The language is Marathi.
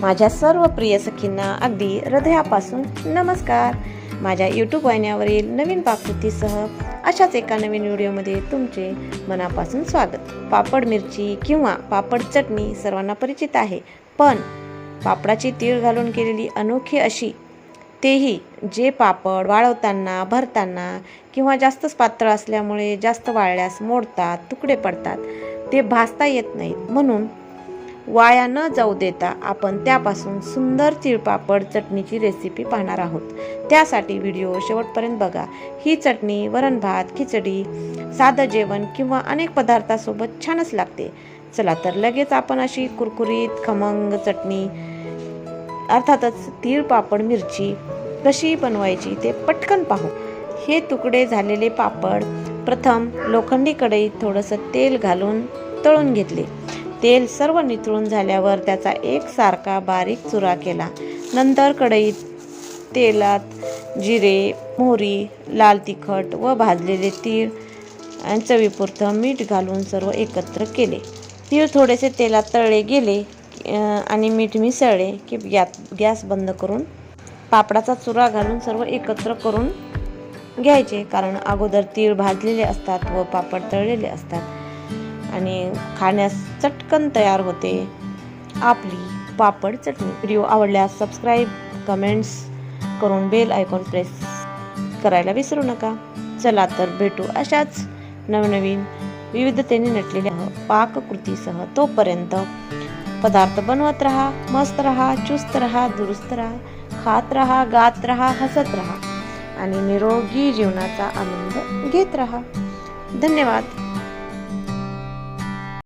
माझ्या सर्व प्रिय सखींना अगदी हृदयापासून नमस्कार. माझ्या यूट्यूब वाहिन्यावरील नवीन पाककृतीसह अशाच एका नवीन व्हिडिओमध्ये तुमचे मनापासून स्वागत. पापड मिरची किंवा पापड चटणी सर्वांना परिचित आहे पण पापडाची तीळ घालून केलेली अनोखी अशी तेही जे पापड वाळवताना भरताना किंवा जास्तच पातळ असल्यामुळे जास्त वाळल्यास मोडतात तुकडे पडतात ते भाजता येत नाहीत. म्हणून वाया न जाऊ देता आपण त्यापासून सुंदर तिळपापड चटणीची रेसिपी पाहणार आहोत. त्यासाठी व्हिडिओ शेवटपर्यंत बघा. ही चटणी वरण भात खिचडी साधं जेवण किंवा अनेक पदार्थासोबत छानच लागते. चला तर लगेच आपण अशी कुरकुरीत खमंग चटणी अर्थातच तीळपापड मिरची कशी बनवायची ते पटकन पाहू. हे तुकडे झालेले पापड प्रथम लोखंडी कढईत थोडंसं तेल घालून तळून घेतले. तेल सर्व निथळून झाल्यावर त्याचा एकसारखा बारीक चुरा केला. नंतर कढईत तेलात जिरे मोहरी लाल तिखट व भाजलेले तीळ आणि चवीपुरतं मीठ घालून सर्व एकत्र केले. तीळ थोडेसे तेलात तळले गेले आणि मीठ मिसळले की गॅस गॅस बंद करून पापडाचा चुरा घालून सर्व एकत्र करून घ्यायचे. कारण अगोदर तीळ भाजलेले असतात व पापड तळलेले असतात. आणि खाण्यास चटकन तयार होते. आपली पापड चटणी. व्हिडिओ आवडल्यास सबस्क्राईब कमेंट्स करून बेल आयकॉन प्रेस करायला विसरू नका. चला तर भेटू अशाच नवनवीन विविधतेने नटलेल्या पाककृतीसह तोपर्यंत पदार्थ बनवत राहा मस्त राहा चुस्त राहा दुरुस्त राहा खात राहा गात राहा हसत राहा आणि निरोगी जीवनाचा आनंद घेत राहा. धन्यवाद.